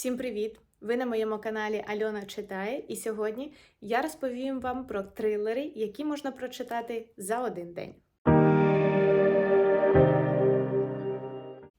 Всім привіт! Ви на моєму каналі Альона читає, і сьогодні я розповім вам про трилери, які можна прочитати за один день.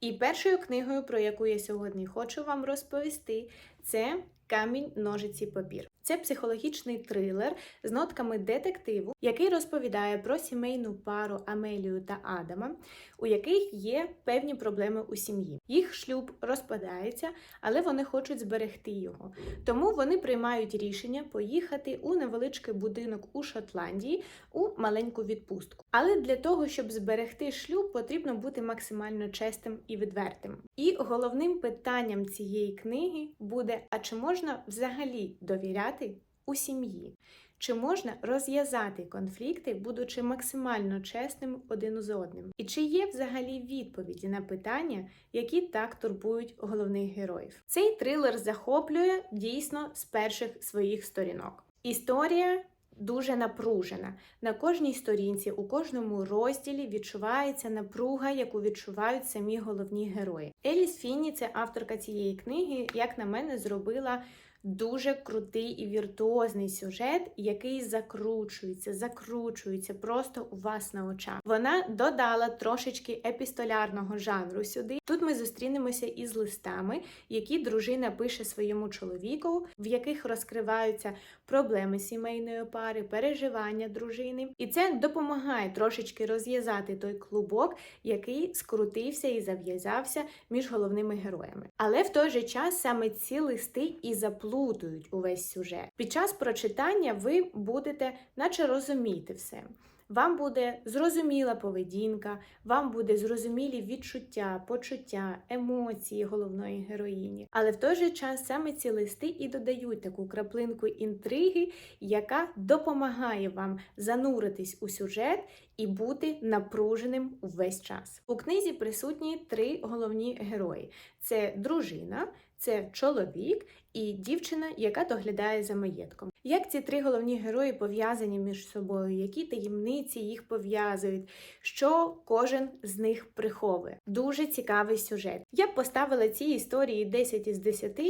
І першою книгою, про яку я сьогодні хочу вам розповісти, це Камінь, ножиці, папір. Це психологічний трилер з нотками детективу, який розповідає про сімейну пару Амелію та Адама, у яких є певні проблеми у сім'ї. Їх шлюб розпадається, але вони хочуть зберегти його. Тому вони приймають рішення поїхати у невеличкий будинок у Шотландії у маленьку відпустку. Але для того, щоб зберегти шлюб, потрібно бути максимально честим і відвертим. І головним питанням цієї книги буде: а чи можна взагалі довіряти у сім'ї? Чи можна розв'язати конфлікти, будучи максимально чесним один з одним? І чи є взагалі відповіді на питання, які так турбують головних героїв? Цей трилер захоплює дійсно з перших своїх сторінок. Історія дуже напружена. На кожній сторінці, у кожному розділі відчувається напруга, яку відчувають самі головні герої. Еліс Фінні, це авторка цієї книги, як на мене, зробила. Дуже крутий і віртуозний сюжет, який закручується, закручується просто у вас на очах. Вона додала трошечки епістолярного жанру сюди. Тут ми зустрінемося із листами, які дружина пише своєму чоловіку, в яких розкриваються проблеми сімейної пари, переживання дружини. І це допомагає трошечки розв'язати той клубок, який скрутився і зав'язався між головними героями. Але в той же час саме ці листи і заплутують увесь сюжет. Під час прочитання ви будете, наче розуміти все. Вам буде зрозуміла поведінка, вам буде зрозумілі відчуття, почуття, емоції головної героїні. Але в той же час саме ці листи і додають таку краплинку інтриги, яка допомагає вам зануритись у сюжет і бути напруженим увесь час. У книзі присутні три головні герої: це дружина, це чоловік і дівчина, яка доглядає за маєтком. Як ці три головні герої пов'язані між собою, які таємниці їх пов'язують, що кожен з них приховує. Дуже цікавий сюжет. Я б поставила ці історії 10 із 10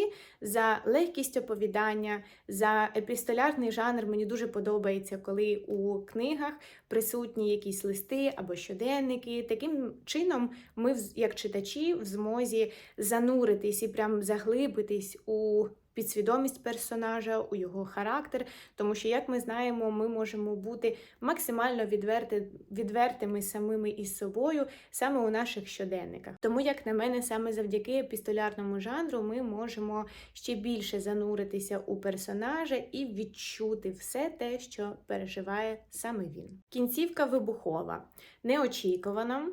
за легкість оповідання, за епістолярний жанр. Мені дуже подобається, коли у книгах присутні якісь листи або щоденники. Таким чином, ми, як читачі, в змозі зануритись і прям заглибитись у підсвідомість персонажа, у його характер, тому що, як ми знаємо, ми можемо бути максимально відверти, відвертими самими із собою саме у наших щоденниках. Тому, як на мене, саме завдяки епістолярному жанру ми можемо ще більше зануритися у персонажа і відчути все те, що переживає саме він. Кінцівка вибухова, неочікувана,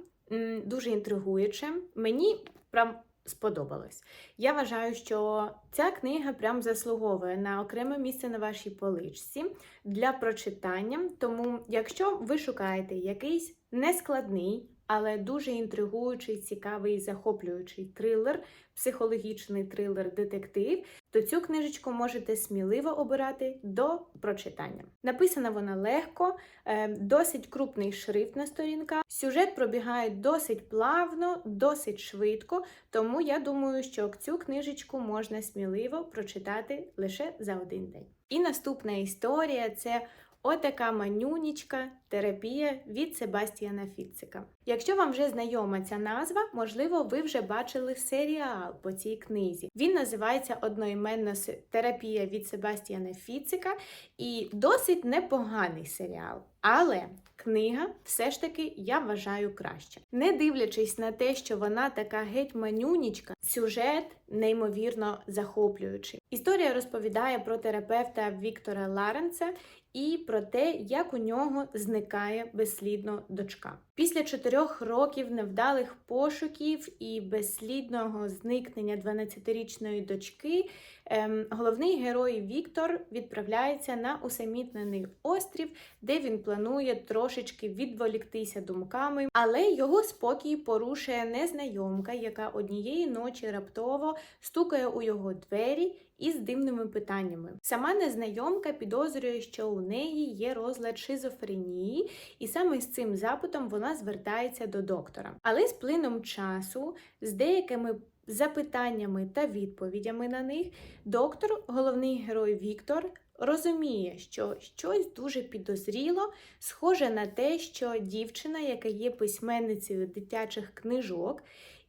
дуже інтригуюче. Мені прям сподобалось. Я вважаю, що ця книга прям заслуговує на окреме місце на вашій поличці для прочитання. Тому, якщо ви шукаєте якийсь нескладний, але дуже інтригуючий, цікавий, захоплюючий трилер, психологічний трилер, детектив, то цю книжечку можете сміливо обирати до прочитання. Написана вона легко, е, досить крупний шрифт на сторінках. Сюжет пробігає досить плавно, досить швидко, тому я думаю, що цю книжечку можна сміливо прочитати лише за один день. І наступна історія це Отака манюнічка терапія від Себастіана Фіцика. Якщо вам вже знайома ця назва, можливо, ви вже бачили серіал по цій книзі. Він називається одноіменно терапія від Себастіана Фіцика і досить непоганий серіал. Але книга все ж таки я вважаю краще. Не дивлячись на те, що вона така геть манюнічка, сюжет неймовірно захоплюючий. Історія розповідає про терапевта Віктора Ларенца і про те, як у нього зникає безслідно дочка. Після чотирьох років невдалих пошуків і безслідного зникнення 12-річної дочки, ем, головний герой Віктор відправляється на усамітнений острів, де він планує трошечки відволіктися думками, але його спокій порушує незнайомка, яка однієї ночі раптово стукає у його двері із дивними питаннями. Сама незнайомка підозрює, що у неї є розлад шизофренії, і саме з цим запитом вона звертається до доктора. Але з плином часу, з деякими запитаннями та відповідями на них, доктор, головний герой Віктор, розуміє, що щось дуже підозріло, схоже на те, що дівчина, яка є письменницею дитячих книжок,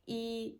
і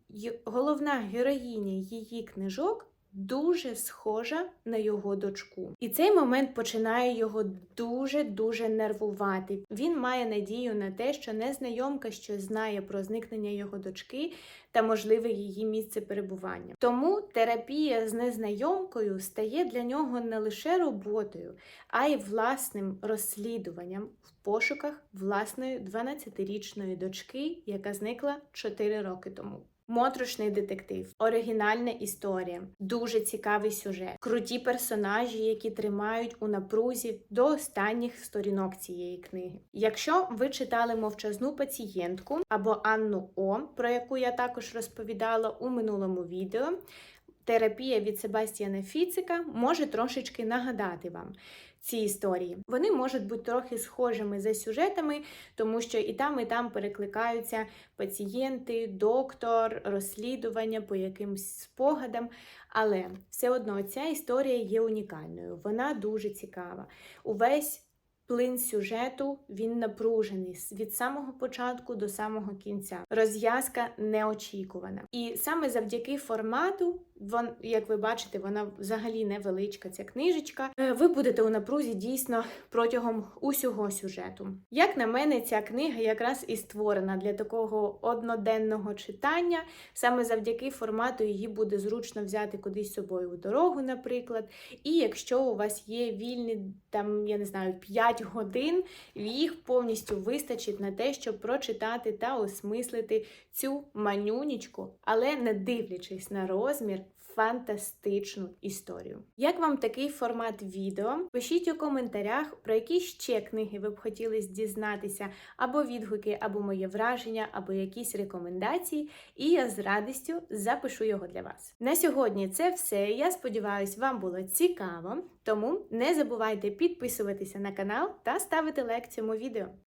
головна героїня її книжок дуже схожа на його дочку. І цей момент починає його дуже-дуже нервувати. Він має надію на те, що незнайомка щось знає про зникнення його дочки та можливе її місце перебування. Тому терапія з незнайомкою стає для нього не лише роботою, а й власним розслідуванням в пошуках власної 12-річної дочки, яка зникла 4 роки тому. Моторошний детектив, оригінальна історія, дуже цікавий сюжет, круті персонажі, які тримають у напрузі до останніх сторінок цієї книги. Якщо ви читали мовчазну пацієнтку або Анну О, про яку я також розповідала у минулому відео, терапія від Себастьяна Фіцика може трошечки нагадати вам. Ці історії вони можуть бути трохи схожими за сюжетами, тому що і там, і там перекликаються пацієнти, доктор, розслідування по якимсь спогадам. Але все одно ця історія є унікальною, вона дуже цікава. Увесь плин сюжету він напружений від самого початку до самого кінця. Розв'язка неочікувана. І саме завдяки формату, вон, як ви бачите, вона взагалі невеличка, ця книжечка. е, Ви будете у напрузі дійсно протягом усього сюжету. Як на мене, ця книга якраз і створена для такого одноденного читання. Саме завдяки формату її буде зручно взяти кудись з собою у дорогу, наприклад. І якщо у вас є вільні, там, я не знаю, 5 годин, їх повністю вистачить на те, щоб прочитати та осмислити цю манюнічку, але не дивлячись на розмір. Фантастичну історію. Як вам такий формат відео? Пишіть у коментарях, про які ще книги ви б хотіли дізнатися, або відгуки, або моє враження, або якісь рекомендації, і я з радістю запишу його для вас. На сьогодні це все. Я сподіваюся, вам було цікаво. Тому не забувайте підписуватися на канал та ставити лайк цьому відео.